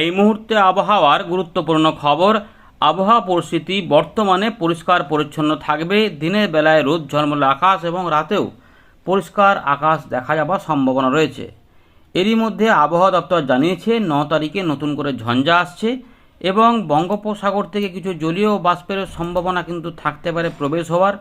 এই মুহূর্তে আবহাওয়ার গুরুত্বপূর্ণ খবর, আবহাওয়া পরিস্থিতি বর্তমানে পরিষ্কার পরিচ্ছন্ন থাকবে, দিনের বেলায় রোদ ঝলমলে আকাশ এবং রাতেও পরিষ্কার আকাশ দেখা যাবার সম্ভাবনা রয়েছে। এরই মধ্যে আবহাওয়া দপ্তর জানিয়েছে, ন তারিখে নতুন করে ঝঞ্ঝা আসছে এবং বঙ্গোপসাগর থেকে কিছু জলীয় বাষ্পের সম্ভাবনা কিন্তু থাকতে পারে প্রবেশ হওয়ার,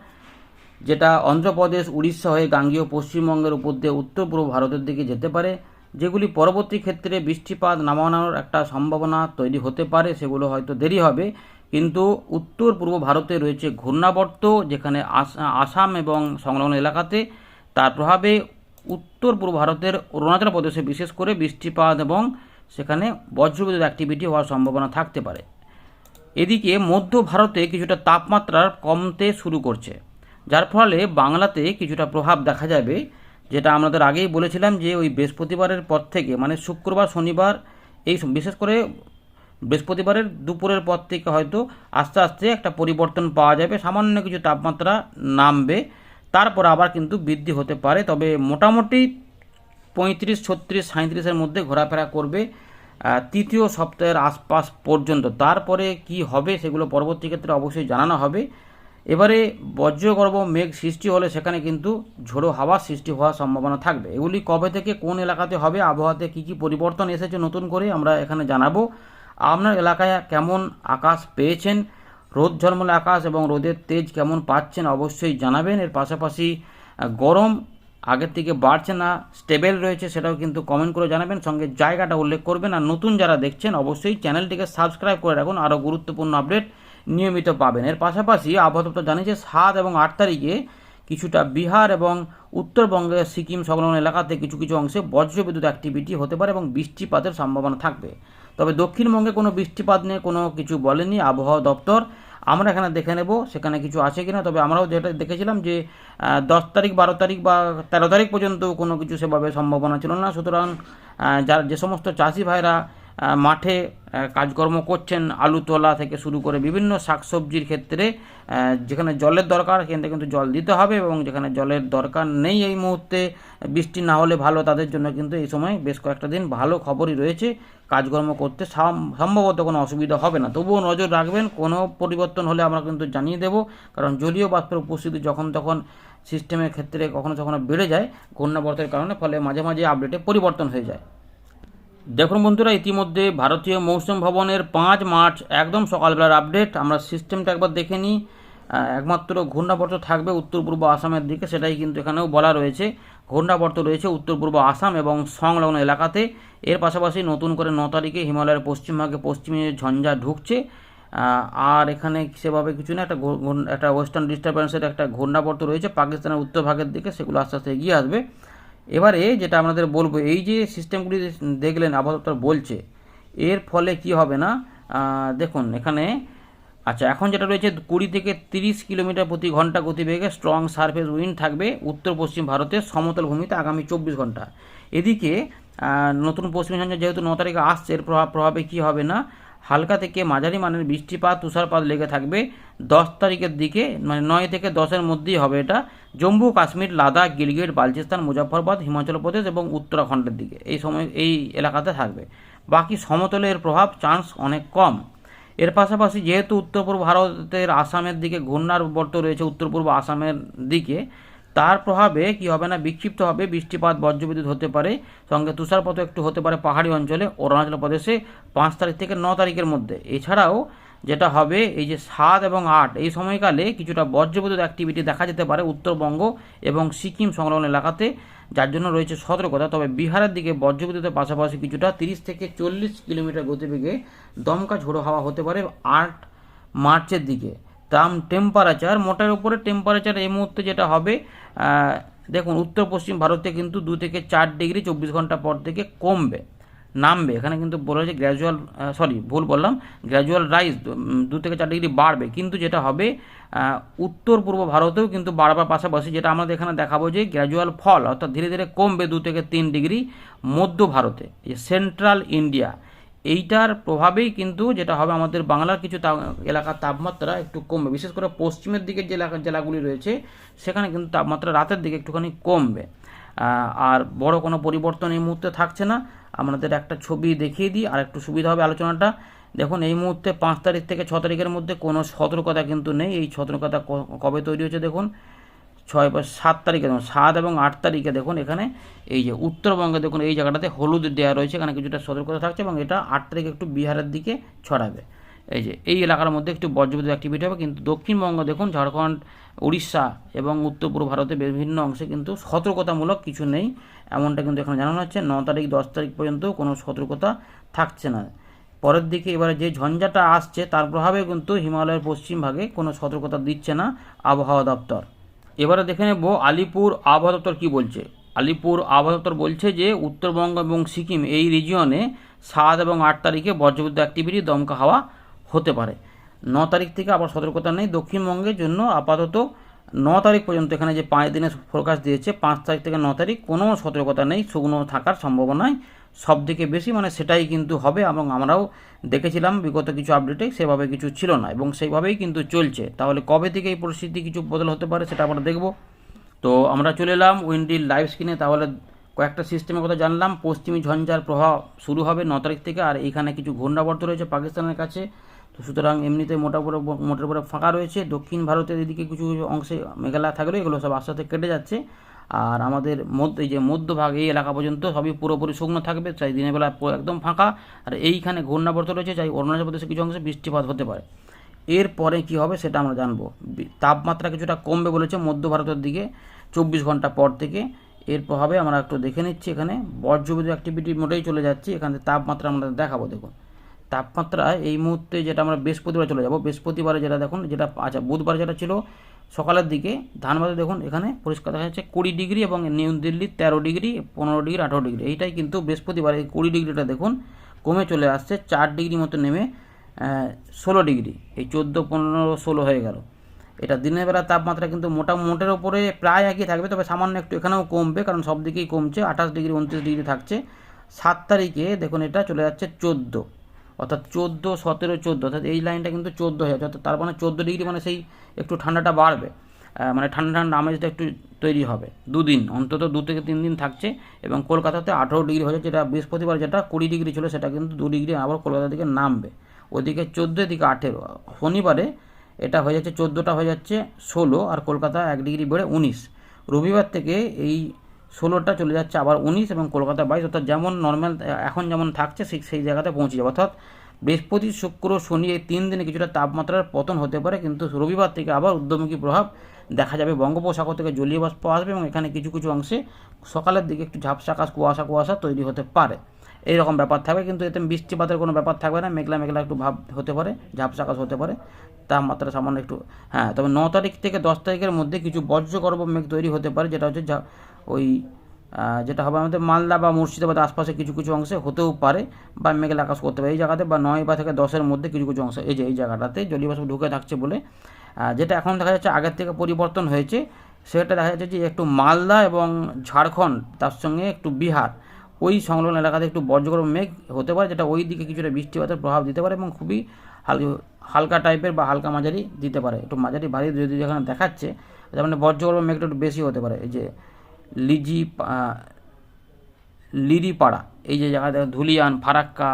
যেটা অন্ধ্রপ্রদেশ, উড়িষ্যা হয়ে গাঙ্গীয় পশ্চিমবঙ্গের উপর দিয়ে উত্তর পূর্ব ভারতের দিকে যেতে পারে। যেগুলি পরবর্তী ক্ষেত্রে বৃষ্টিপাত নামানোর একটা সম্ভাবনা তৈরি হতে পারে, সেগুলো হয়তো দেরি হবে। কিন্তু উত্তর পূর্ব ভারতে রয়েছে ঘূর্ণাবর্ত, যেখানে আস- আসাম এবং সংলগ্ন এলাকাতে। তার প্রভাবে উত্তর পূর্ব ভারতের অরুণাচল প্রদেশে বিশেষ করে বৃষ্টিপাত এবং সেখানে বজ্রবিদ্যুৎ অ্যাক্টিভিটি হওয়ার সম্ভাবনা থাকতে পারে। এদিকে মধ্য ভারতে কিছুটা তাপমাত্রার কমতে শুরু করছে। যার ফলে বাংলাতে কিছুটা প্রভাব দেখা যাবে। যেটা আমাদের আগেই বলেছিলাম যে ওই বৃহস্পতিবারের পর থেকে মানে শুক্রবার, শনিবার, এই বিশেষ করে বৃহস্পতিবারের দুপুরের পর থেকে হয়তো আস্তে আস্তে একটা পরিবর্তন পাওয়া যাবে, সামান্য কিছু তাপমাত্রা নামবে, তারপর আবার কিন্তু বৃদ্ধি হতে পারে। তবে মোটামুটি পঁয়ত্রিশ, ছত্রিশ সাঁত্রিশের মধ্যে ঘোরাফেরা করবে তৃতীয় সপ্তাহের আশপাশ পর্যন্ত। তারপরে কি হবে সেগুলো পরবর্তী ক্ষেত্রে অবশ্যই জানানো হবে। এবারে বজ্রগর্ভ মেঘ সৃষ্টি হলে সেখানে কিন্তু ঝোড়ো হাওয়া সৃষ্টি হওয়ার সম্ভাবনা থাকবে। এগুলি কবে থেকে কোন এলাকাতে হবে, আবহাওয়াতে কী কী পরিবর্তন এসেছে নতুন করে আমরা এখানে জানাব। আপনার এলাকায় কেমন আকাশ পেয়েছেন? রোদ, ঝলমলে আকাশ এবং রোদের তেজ কেমন পাচ্ছেন অবশ্যই জানাবেন। এর পাশাপাশি গরম আগের থেকে বাড়ছে না, স্টেবেল রয়েছে সেটাও কিন্তু কমেন্ট করে জানাবেন। সঙ্গে জায়গাটা উল্লেখ করবেন। আর নতুন যারা দেখছেন, অবশ্যই চ্যানেলটিকে সাবস্ক্রাইব করে রাখুন। আরও গুরুত্বপূর্ণ আপডেট নিয়মিত পাবেন। এর পাশাপাশি আবহাওয়া দপ্তর জানিয়েছে, সাত এবং আট তারিখে কিছুটা বিহার এবং উত্তরবঙ্গের সিকিম সংলগ্ন এলাকাতে কিছু কিছু অংশে বজ্রবিদ্যুৎ অ্যাক্টিভিটি হতে পারে এবং বৃষ্টিপাতের সম্ভাবনা থাকবে। তবে দক্ষিণবঙ্গে কোনো বৃষ্টিপাত নিয়ে কোনো কিছু বলেনি আবহাওয়া দপ্তর। আমরা এখানে দেখে নেব সেখানে কিছু আছে কিনা। তবে আমরাও যেটা দেখেছিলাম যে দশ তারিখ, বারো তারিখ বা তেরো তারিখ পর্যন্ত কোনো কিছু সেভাবে সম্ভাবনা ছিল না। সুতরাং যার যে সমস্ত চাষি ভাইরা মাঠে কাজকর্ম করছেন আলু তোলা থেকে শুরু করে বিভিন্ন শাকসবজির ক্ষেত্রে যেখানে জলের দরকার, সেখানে কিন্তু জল দিতে হবে এবং যেখানে জলের দরকার নেই এই মুহূর্তে, বৃষ্টি না হলে ভালো, তাদের জন্য কিন্তু এই সময় বেশ কয়েকটা দিন ভালো খবরই রয়েছে। কাজকর্ম করতে সাম- সম্ভবত কোনো অসুবিধা হবে না। তবুও নজর রাখবেন, কোনো পরিবর্তন হলে আমরা কিন্তু জানিয়ে দেব, কারণ জলীয় বাষ্পের উপস্থিতি যখন তখন সিস্টেমের ক্ষেত্রে কখনো কখনো বেড়ে যায়, ঘূর্ণাবর্তের কারণে ফলে মাঝে মাঝে আপডেটে পরিবর্তন হয়ে যায়। দেখুন বন্ধুরা, ইতিমধ্যে ভারতীয় মৌসুম ভবনের পাঁচ মার্চ একদম সকালবেলার আপডেট। আমরা সিস্টেমটা একবার দেখে নিই। একমাত্র ঘূর্ণাবর্ত থাকবে উত্তর পূর্ব আসামের দিকে, সেটাই কিন্তু এখানেও বলা রয়েছে। ঘূর্ণাবর্ত রয়েছে উত্তর পূর্ব আসাম এবং সংলগ্ন এলাকাতে। এর পাশাপাশি নতুন করে ন তারিখে হিমালয়ের পশ্চিমভাগে পশ্চিমে ঝঞ্ঝা ঢুকছে। আর এখানে সেভাবে কিছু না, একটা একটা ওয়েস্টার্ন ডিস্টারবেন্সের একটা ঘূর্ণাবর্ত রয়েছে। পাকিস্তানের উত্তর ভাগের দিকে সেগুলো আস্তে আস্তে এগিয়ে আসবে। এবারে যেটা আমাদের বলব, এই যে সিস্টেমগুলি দেখলেন আবহাওয়া বলছে, এর ফলে কি হবে না? দেখুন এখানে আচ্ছা এখন যেটা রয়েছে, কুড়ি থেকে তিরিশ কিলোমিটার প্রতি ঘণ্টা গতিবেগে স্ট্রং সারফেস উইন্ড থাকবে উত্তর পশ্চিম ভারতের সমতল ভূমিতে আগামী চব্বিশ ঘণ্টা। এদিকে নতুন পশ্চিম ঝঞ্ঝা যেহেতু ন তারিখে আসছে, এর প্রভাব, প্রভাবে কী হবে না? হালকা থেকে মাঝারি মানের বৃষ্টিপাত, তুষারপাত লেগে থাকবে। দশ তারিখের দিকে মানে নয় থেকে দশের মধ্যেই হবে এটা, জম্মু, কাশ্মীর, লাদাখ, গিলগিট, বালচিস্তান মুজাফরবাদ হিমাচল প্রদেশ এবং উত্তরাখণ্ডের দিকে। এই সময়, এই এলাকাতে থাকবে। বাকি সমতলের প্রভাব চান্স অনেক কম। এর পাশাপাশি যেহেতু উত্তর পূর্ব ভারতের আসামের দিকে ঘূর্ণার বর্ত রয়েছে উত্তর পূর্ব আসামের দিকে, তার প্রভাবে কি হবে না, বিক্ষিপ্ত হবে, বৃষ্টিপাত, বজ্রবিদ্যুৎ হতে পারে, সঙ্গে তুষারপাত একটু হতে পারে পাহাড়ি অঞ্চলে, অরুণাচল প্রদেশে পাঁচ তারিখ থেকে ন তারিখের মধ্যে। এছাড়াও যেটা হবে এই যে সাত এবং আট, এই সময়কালে কিছুটা বজ্রবিদ্যুৎ অ্যাক্টিভিটি দেখা যেতে পারে উত্তরবঙ্গ এবং সিকিম সংলগ্ন এলাকাতে, যার জন্য রয়েছে সতর্কতা। তবে বিহারের দিকে বজ্রবিদ্যুতের পাশাপাশি কিছুটা তিরিশ থেকে চল্লিশ কিলোমিটার গতিবেগে দমকা ঝোড়ো হাওয়া হতে পারে আট মার্চের দিকে। তাম টেম্পারেচার মোটার উপরে টেম্পারেচার এই মুহূর্তে যেটা হবে দেখুন উত্তর পশ্চিম ভারতে কিন্তু দু থেকে চার ডিগ্রি চব্বিশ ঘণ্টা পর থেকে কমবে। নামবে। এখানে কিন্তু বলা হয়েছে গ্র্যাজুয়াল সরি ভুল বললাম গ্র্যাজুয়াল রাইজ দু থেকে চার ডিগ্রি বাড়বে। কিন্তু যেটা হবে উত্তর পূর্ব ভারতেও কিন্তু বাড়বার পাশাপাশি যেটা আমাদের এখানে দেখাবো যে গ্র্যাজুয়াল ফল অর্থাৎ ধীরে ধীরে কমবে দু থেকে তিন ডিগ্রি মধ্য ভারতে সেন্ট্রাল ইন্ডিয়া এইটার প্রভাবেই কিন্তু যেটা হবে আমাদের বাংলার কিছু এলাকার তাপমাত্রা একটু কমবে। বিশেষ করে পশ্চিমের দিকের যে এলাকা জেলাগুলি রয়েছে, সেখানে কিন্তু তাপমাত্রা রাতের দিকে একটুখানি কমবে। আর বড় কোনো পরিবর্তন এই মুহূর্তে থাকছে না। আপনাদের একটা ছবি দেখিয়ে দিই আর একটু সুবিধা হবে আলোচনাটা। দেখুন, এই মুহূর্তে পাঁচ তারিখ থেকে ছ তারিখের মধ্যে কোনো সতর্কতা কিন্তু নেই। এই সতর্কতা কবে তৈরি হচ্ছে দেখুন? ছয় বা সাত তারিখে দেখুন, সাত এবং আট তারিখে দেখুন, এখানে এই যে উত্তরবঙ্গে দেখুন, এই জায়গাটাতে হলুদ দেওয়া রয়েছে, এখানে কিছুটা সতর্কতা থাকছে এবং এটা আট তারিখে একটু বিহারের দিকে ছড়াবে। এই যে, এই এলাকার মধ্যে একটু বজ্রবিদ্যুৎ অ্যাক্টিভিটি হবে, কিন্তু দক্ষিণবঙ্গ দেখুন, ঝাড়খণ্ড, উড়িষ্যা এবং উত্তর পূর্ব ভারতের বিভিন্ন অংশে কিন্তু সতর্কতামূলক কিছু নেই, এমনটা কিন্তু এখানে জানানো হচ্ছে। ন তারিখ, দশ তারিখ পর্যন্ত কোনো সতর্কতা থাকছে না। পরের দিকে এবারে যে ঝঞ্ঝাটা আসছে, তার প্রভাবে কিন্তু হিমালয়ের পশ্চিম ভাগে কোনো সতর্কতা দিচ্ছে না আবহাওয়া দপ্তর। এবারে দেখে নেব, আলিপুর আবহাওয়া দপ্তর কী বলছে? আলিপুর আবহাওয়া দপ্তর বলছে যে, উত্তরবঙ্গ এবং সিকিম এই রিজিয়নে সাত এবং আট তারিখে বজ্রবিদ্যুৎ অ্যাক্টিভিটি দমকা হাওয়া হতে পারে। ন তারিখ থেকে আবার সতর্কতা নেই। দক্ষিণবঙ্গের জন্য আপাতত ন তারিখ পর্যন্ত এখানে যে পাঁচ দিনের ফোরকাস্ট দিয়েছে, পাঁচ তারিখ থেকে ন তারিখ কোনো সতর্কতা নেই, শুকনো থাকার সম্ভাবনায় সব থেকে বেশি। মানে সেটাই কিন্তু হবে এবং আমরাও দেখেছিলাম, বিগত কিছু আপডেটে সেভাবে কিছু ছিল না এবং সেইভাবেই কিন্তু চলছে। তাহলে কবে থেকে এই পরিস্থিতি কিছু বদল হতে পারে সেটা আমরা দেখব। তো আমরা চলে এলাম উইন্ডির লাইভ স্ক্রিনে তাহলে কয়েকটা সিস্টেমের কথা জানলাম। পশ্চিমী ঝঞ্ঝার প্রভাব শুরু হবে ন তারিখ থেকে। আর এখানে কিছু ঘূর্ণাবর্ত রয়েছে পাকিস্তানের কাছে। তো সুতরাং এমনিতে মোটা উপরে মোটের উপরে ফাঁকা রয়েছে। দক্ষিণ ভারতের এদিকে কিছু কিছু অংশে মেঘালয় থাকলেও এগুলো সব আস্তে আস্তে কেটে যাচ্ছে। আর আমাদের মধ্য এই যে মধ্যভাগ, এই এলাকা পর্যন্ত সবই পুরোপুরি শুকনো থাকবে। চাই দিনের বেলা একদম ফাঁকা। আর এইখানে ঘূর্ণাবর্ত রয়েছে চাই অরুণাচল প্রদেশে কিছু অংশে বৃষ্টিপাত হতে পারে। এরপরে কি হবে সেটা আমরা জানব। তাপমাত্রা কিছুটা কমবে বলেছে মধ্য ভারতের দিকে চব্বিশ ঘণ্টা পর থেকে। এর প্রভাবে আমরা একটু দেখে নিচ্ছি এখানে। বজ্রবিদ্যুৎ অ্যাক্টিভিটি মোটেই চলে যাচ্ছি। এখানে তাপমাত্রা আমরা দেখাবো, দেখুন। তাপমাত্রা এই মুহূর্তে যেটা আমরা বৃহস্পতিবার চলে যাব। বৃহস্পতিবারে যেটা দেখুন, যেটা আচ্ছা বুধবার যেটা ছিল, সকালের দিকে ধানবাদে দেখুন, এখানে পরিষ্কার দেখা যাচ্ছে কুড়ি ডিগ্রি এবং নিউ দিল্লি তেরো ডিগ্রি, পনেরো ডিগ্রি, আঠারো ডিগ্রি। এইটাই কিন্তু বৃহস্পতিবার এই কুড়ি ডিগ্রিটা দেখুন, কমে চলে আসছে, চার ডিগ্রি মতো নেমে ষোলো ডিগ্রি। এই চোদ্দ, পনেরো, ষোলো হয়ে গেল। এটা দিনের বেলা তাপমাত্রা কিন্তু মোটা, মোটের ওপরে প্রায় একই থাকবে, তবে সামান্য একটু এখানেও কমবে, কারণ সব দিকেই কমছে, আঠাশ ডিগ্রি, উনত্রিশ ডিগ্রি থাকছে। সাত তারিখে দেখুন, এটা চলে যাচ্ছে চোদ্দ। অর্থাৎ চোদ্দ, সতেরো, চোদ্দ, অর্থাৎ এই লাইনটা কিন্তু চোদ্দ হয়ে যাচ্ছে। অর্থাৎ তার মানে চোদ্দ ডিগ্রি মানে সেই একটু ঠান্ডাটা বাড়বে। মানে ঠান্ডা ঠান্ডা আমেজটা একটু তৈরি হবে। দুদিন, অন্তত দু থেকে তিন দিন থাকছে এবং কলকাতাতে আঠেরো ডিগ্রি হয়ে যাচ্ছে যেটা বৃহস্পতিবার যেটা কুড়ি ডিগ্রি ছিল, সেটা কিন্তু দু ডিগ্রি আবার কলকাতা দিকে নামবে। ওদিকে চোদ্দ, এদিকে আঠেরো। শনিবারে এটা হয়ে যাচ্ছে, চোদ্দোটা হয়ে যাচ্ছে ষোলো আর কলকাতা এক ডিগ্রি বেড়ে উনিশ। রবিবার থেকে এই ষোলোটা চলে যাচ্ছে, আবার উনিশ এবং কলকাতা বাইশ, অর্থাৎ যেমন নর্মাল এখন যেমন থাকছে, সেই সেই জায়গাতে পৌঁছে যাবে। অর্থাৎ বৃহস্পতি, শুক্র, শনি এই তিন দিনে কিছুটা তাপমাত্রার পতন হতে পারে, কিন্তু রবিবার থেকে আবার উদ্যমুখী প্রভাব দেখা যাবে। বঙ্গোপসাগর থেকে জলীয় বাষ্প আসবে এবং এখানে কিছু কিছু অংশে সকালের দিকে একটু ঝাপসা আকাশ, কুয়াশা কুয়াশা তৈরি হতে পারে। এইরকম ব্যাপার থাকবে, কিন্তু এতে বৃষ্টিপাতের কোনো ব্যাপার থাকবে না, মেঘলা মেঘলা একটু ভাব হতে পারে, ঝাপসা আকাশ হতে পারে, তাপমাত্রা সামান্য একটু হ্যাঁ তবে ন তারিখ থেকে দশ তারিখের মধ্যে কিছু বজ্রগর্ভ মেঘ তৈরি হতে পারে, যেটা হচ্ছে ওই যেটা হবে আমাদের মালদা বা মুর্শিদাবাদ আশপাশে কিছু কিছু অংশে হতেও পারে বা মেঘলা আকাশ করতে পারে। এই জায়গাতে বা নয় বা থেকে দশের মধ্যে কিছু কিছু অংশ, এই যে, এই জায়গাটাতে জলীয় বাষ্প ঢুকে থাকছে বলে যেটা এখন দেখা যাচ্ছে আগের থেকে পরিবর্তন হয়েছে। সেটা দেখা যাচ্ছে যে একটু মালদা এবং ঝাড়খণ্ড, তার সঙ্গে একটু বিহার, ওই সংলগ্ন এলাকাতে একটু বজ্রগর্ভ মেঘ হতে পারে, যেটা ওই দিকে কিছুটা বৃষ্টিপাতের প্রভাব দিতে পারে এবং খুবই হাল- হালকা টাইপের বা হালকা মাঝারি দিতে পারে। একটু মাঝারি ভারী যদি যেখানে দেখাচ্ছে, তার মানে বজ্রগর্ভ মেঘটা একটু বেশি হতে পারে। এই যে লিজি লিরিপাড়া, এই যে জায়গাটা ধুলিয়ান, ফারাক্কা,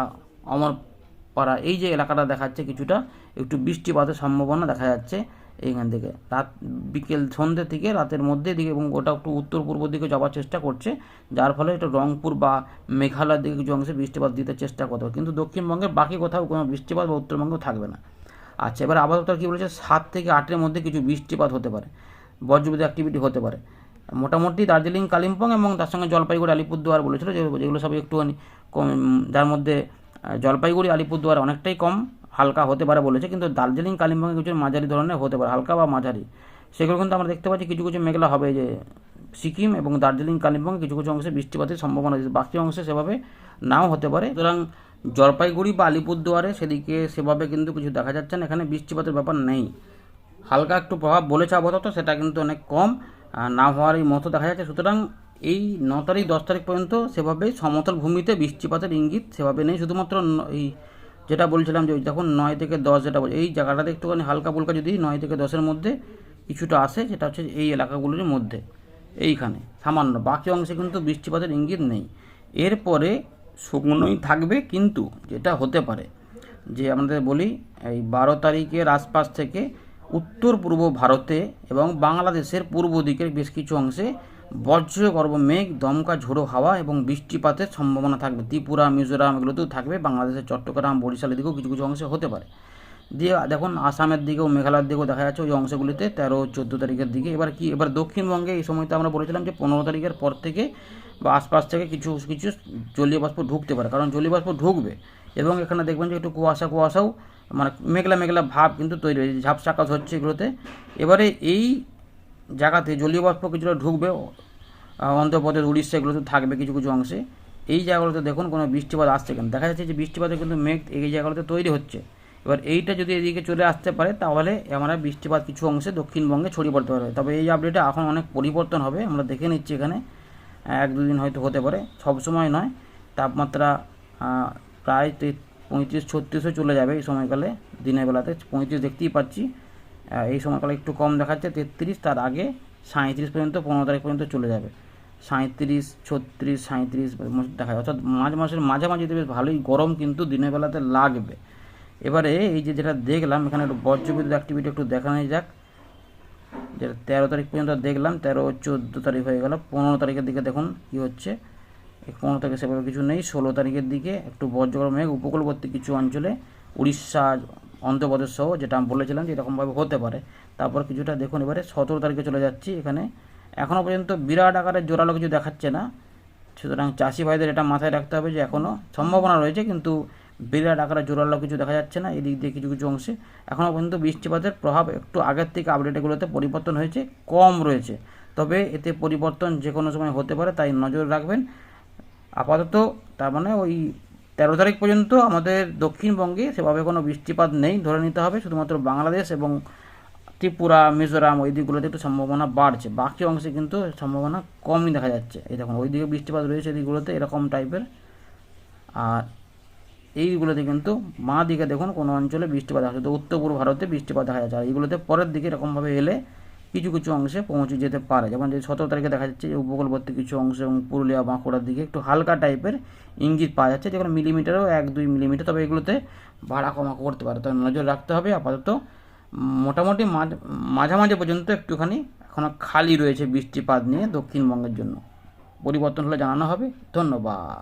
অমরপাড়া, এই যে এলাকাটা দেখাচ্ছে কিছুটা, একটু বৃষ্টিপাতের সম্ভাবনা দেখা যাচ্ছে এইখান থেকে। রাত বিকেল সন্ধ্যে থেকে রাতের মধ্যে দিকে এবং ওটা একটু উত্তর পূর্ব দিকে যাওয়ার চেষ্টা করছে, যার ফলে এটা রংপুর বা মেঘালয়ের দিকে কিছু অংশে বৃষ্টিপাত দিতে চেষ্টা করতে কিন্তু দক্ষিণবঙ্গের বাকি কোথাও কোনো বৃষ্টিপাত বা উত্তরবঙ্গেও থাকবে না। আচ্ছা এবার আপাতত কী বলেছে, সাত থেকে আটের মধ্যে কিছু বৃষ্টিপাত হতে পারে, বজ্রবিদ্যুৎ অ্যাক্টিভিটি হতে পারে। মোটামুটি দার্জিলিং, কালিম্পং এবং তার সঙ্গে জলপাইগুড়ি, আলিপুরদুয়ার বলেছিল যেগুলো সব একটুখানি কম, যার মধ্যে জলপাইগুড়ি, আলিপুরদুয়ার অনেকটাই কম, হালকা হতে পারে বলেছে, কিন্তু দার্জিলিং, কালিম্পংয়ে কিছু মাঝারি ধরনের হতে পারে, হালকা বা মাঝারি। সেগুলো কিন্তু আমরা দেখতে পাচ্ছি কিছু কিছু মেঘলা হবে যে সিকিম এবং দার্জিলিং, কালিম্পং, কিছু কিছু অংশে বৃষ্টিপাতের সম্ভাবনা আছে বাকি অংশে সেভাবে নাও হতে পারে। সুতরাং জলপাইগুড়ি বা আলিপুরদুয়ারে সেদিকে সেভাবে কিন্তু কিছু দেখা যাচ্ছে না, এখানে বৃষ্টিপাতের ব্যাপার নেই। হালকা একটু প্রভাব বলেছে আপাতত, সেটা কিন্তু অনেক কম। না হওয়ারই মতো দেখা যাচ্ছে। সুতরাং এই ন তারিখ, দশ তারিখ পর্যন্ত সেভাবে সমতল ভূমিতে বৃষ্টিপাতের ইঙ্গিত সেভাবে নেই। শুধুমাত্র এই যেটা বলছিলাম যে যখন নয় থেকে দশ যেটা বল এই জায়গাটাতে একটুখানি হালকা পুলকা যদি নয় থেকে দশের মধ্যে কিছুটা আসে, সেটা হচ্ছে এই এলাকাগুলির মধ্যে, এইখানে, সামান্য। বাকি অংশে কিন্তু বৃষ্টিপাতের ইঙ্গিত নেই। এরপরে শুকনোই থাকবে, কিন্তু যেটা হতে পারে, যে আমাদের বলি, এই বারো তারিখের আশপাশ থেকে উত্তর পূর্ব ভারতে এবং বাংলাদেশের পূর্ব দিকের বেশ কিছু অংশে বজ্রগর্ভ মেঘ, দমকা ঝোড়ো হাওয়া এবং বৃষ্টিপাতের সম্ভাবনা থাকবে। ত্রিপুরা, মিজোরাম এগুলোতেও থাকবে, বাংলাদেশের চট্টগ্রাম, বরিশালের দিকেও কিছু কিছু অংশে হতে পারে। দিয়ে দেখুন, আসামের দিকেও, মেঘালয়ের দিকেও দেখা যাচ্ছে ওই অংশগুলিতে তেরো, চোদ্দ তারিখের দিকে। এবার কি, এবার দক্ষিণবঙ্গে এই সময়তে আমরা বলেছিলাম যে পনেরো তারিখের পর থেকে বা আশপাশ থেকে কিছু কিছু জলীয় বাষ্প ঢুকতে পারে। কারণ জলীয় বাষ্প ঢুকবে। এবং এখানে দেখবেন যে একটু কুয়াশা, কুয়াশাও মানে মেঘলা মেঘলা ভাব কিন্তু তৈরি হয়েছে ঝাপসা হচ্ছে এগুলোতে। এবারে এই জায়গাতে জলীয় বাষ্প কিছুটা ঢুকবে অন্ধ্রপ্রদেশ, উড়িষ্যা এগুলোতে থাকবে কিছু কিছু অংশে। এই জায়গাগুলোতে দেখুন কোনো বৃষ্টিপাত আসছে কেন। দেখা যাচ্ছে যে বৃষ্টিপাতে কিন্তু মেঘ এই জায়গাগুলোতে তৈরি হচ্ছে। এবার এইটা যদি এদিকে চলে আসতে পারে, তাহলে আমরা বৃষ্টিপাত কিছু অংশে দক্ষিণবঙ্গে ছড়িয়ে পড়তে পারে তবে এই আপডেটে এখন অনেক পরিবর্তন হবে, আমরা দেখে নিচ্ছি এখানে। এক দুদিন হয়তো হতে পারে সব সময় নয়। তাপমাত্রা প্রায় পঁয়ত্রিশ, ছত্রিশও চলে যাবে এই সময়কালে, দিনের বেলাতে। পঁয়ত্রিশ দেখতেই পাচ্ছি। এই সময়কালে একটু কম দেখাচ্ছে, তেত্রিশ, তার আগে সাঁত্রিশ পর্যন্ত, পনেরো তারিখ পর্যন্ত চলে যাবে। সাঁত্রিশ ছত্রিশ সাঁত্রিশ দেখা যায় অর্থাৎ মাঝ মাসের মাঝামাঝিতে বেশ ভালোই গরম কিন্তু দিনের বেলাতে লাগবে। এবারে এই যে যেটা দেখলাম, এখানে একটু বজ্রবিদ্যুৎ অ্যাক্টিভিটি একটু দেখানো যাক। যেটা তেরো তারিখ পর্যন্ত দেখলাম, তেরো, চোদ্দ তারিখ হয়ে গেল। পনেরো তারিখের দিকে দেখুন কি হচ্ছে। পনেরো তারিখে সেভাবে কিছু নেই। ষোলো তারিখের দিকে একটু বজ্রগর্ভ মেঘ উপকূলবর্তী কিছু অঞ্চলে উড়িষ্যা, অন্ধ্রপ্রদেশ সহ যেটা আমি বলেছিলাম যে এরকমভাবে হতে পারে। তারপর কিছুটা দেখুন এবারে সতেরো তারিখে চলে যাচ্ছি এখানে। এখনও পর্যন্ত বিরাট আকারের জোরালো কিছু দেখাচ্ছে না। সুতরাং চাষি ভাইদের এটা মাথায় রাখতে হবে যে এখনও সম্ভাবনা রয়েছে, কিন্তু বিরাট আকারে জোরালো কিছু দেখা যাচ্ছে না এদিক দিয়ে কিছু কিছু অংশে। এখনও পর্যন্ত বৃষ্টিপাতের প্রভাব একটু আগের থেকে আপডেটগুলোতে পরিবর্তন হয়েছে, কম রয়েছে। তবে এতে পরিবর্তন যে কোনো সময় হতে পারে, তাই নজর রাখবেন। আপাতত, তার মানে ওই তেরো তারিখ পর্যন্ত আমাদের দক্ষিণবঙ্গে সেভাবে কোনো বৃষ্টিপাত নেই, ধরে নিতে হবে। শুধুমাত্র বাংলাদেশ এবং ত্রিপুরা, মিজোরাম ওই দিকগুলোতে একটু সম্ভাবনা বাড়ছে। বাকি অংশে কিন্তু সম্ভাবনা কমই দেখা যাচ্ছে। এই দেখুন, ওই দিকে বৃষ্টিপাত রয়েছে দিকগুলোতে এরকম টাইপের। আর এইগুলোতে কিন্তু মা দিকে দেখুন, কোনো অঞ্চলে বৃষ্টিপাত দেখা যাচ্ছে উত্তর পূর্ব ভারতে বৃষ্টিপাত দেখা যাচ্ছে। আর এইগুলোতে পরের দিকে এরকমভাবে এলে কিছু কিছু অংশে পৌঁছে যেতে পারে। যেমন যে সতেরো তারিখে দেখা যাচ্ছে যে উপকূলবর্তী কিছু অংশ এবং পুরুলিয়া বাঁকুড়ার দিকে একটু হালকা টাইপের ইঙ্গিত পাওয়া যাচ্ছে যেগুলো মিলিমিটারও এক দুই মিলিমিটার, তবে এগুলোতে ভাড়া কমা করতে পারে। তবে নজর রাখতে হবে, আপাতত মোটামুটি মাঝ, মাঝামাঝি পর্যন্ত একটুখানি এখনও খালি রয়েছে বৃষ্টিপাত নিয়ে দক্ষিণবঙ্গের জন্য। পরিবর্তন হলে জানানো হবে। ধন্যবাদ।